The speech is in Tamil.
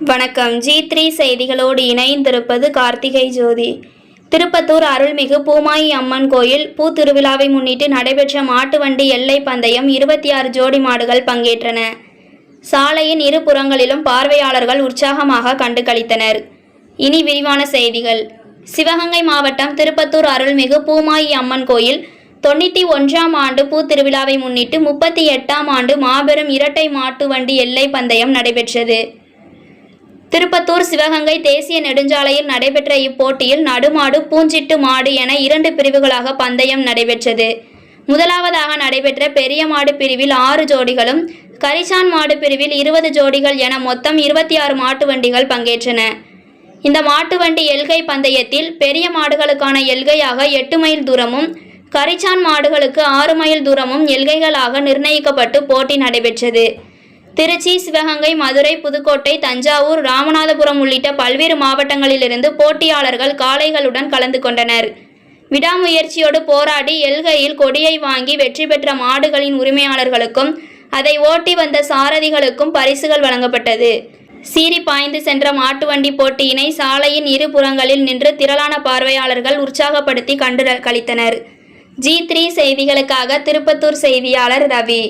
வணக்கம். ஜி த்ரீ செய்திகளோடு இணைந்திருப்பது கார்த்திகை ஜோதி. திருப்பத்தூர் அருள்மிகு பூமாயி அம்மன் கோயில் பூத்திருவிழாவை முன்னிட்டு நடைபெற்ற மாட்டு வண்டி எல்லை பந்தயம் இருபத்தி ஆறு ஜோடி மாடுகள் பங்கேற்றன. சாலையின் இரு புறங்களிலும் பார்வையாளர்கள் உற்சாகமாக கண்டு களித்தனர். இனி விரிவான செய்திகள். சிவகங்கை மாவட்டம் திருப்பத்தூர் அருள்மிகு பூமாயி அம்மன் கோயில் தொண்ணூற்றி ஒன்றாம் ஆண்டு பூத்திருவிழாவை முன்னிட்டு முப்பத்தி எட்டாம் ஆண்டு மாபெரும் இரட்டை மாட்டு வண்டி எல்லை பந்தயம் நடைபெற்றது. திருப்பத்தூர் சிவகங்கை தேசிய நெடுஞ்சாலையில் நடைபெற்ற இப்போட்டியில் நடுமாடு பூஞ்சிட்டு மாடு என இரண்டு பிரிவுகளாக பந்தயம் நடைபெற்றது. முதலாவதாக நடைபெற்ற பெரிய மாடு பிரிவில் ஆறு ஜோடிகளும் கரிசான் மாடு பிரிவில் இருபது ஜோடிகள் என மொத்தம் இருபத்தி ஆறு மாட்டு வண்டிகள் பங்கேற்றன. இந்த மாட்டு வண்டி எல்கை பந்தயத்தில் பெரிய மாடுகளுக்கான எல்கையாக எட்டு மைல் தூரமும் கரிச்சான் மாடுகளுக்கு ஆறு மைல் தூரமும் எல்கைகளாக நிர்ணயிக்கப்பட்டு போட்டி நடைபெற்றது. திருச்சி சிவகங்கை மதுரை புதுக்கோட்டை தஞ்சாவூர் ராமநாதபுரம் உள்ளிட்ட பல்வேறு மாவட்டங்களிலிருந்து போட்டியாளர்கள் காளைகளுடன் கலந்து கொண்டனர். விடாமுயற்சியோடு போராடி எல்கையில் கொடியை வாங்கி வெற்றி பெற்ற மாடுகளின் உரிமையாளர்களுக்கும் அதை ஓட்டி வந்த சாரதிகளுக்கும் பரிசுகள் வழங்கப்பட்டது. சீறி பாய்ந்து சென்ற மாட்டு வண்டி போட்டியினை சாலையின் இரு புறங்களில் நின்று திரளான பார்வையாளர்கள் உற்சாகப்படுத்தி கண்டு கழித்தனர் ஜி த்ரீ செய்திகளுக்காக திருப்பத்தூர் செய்தியாளர் ரவி.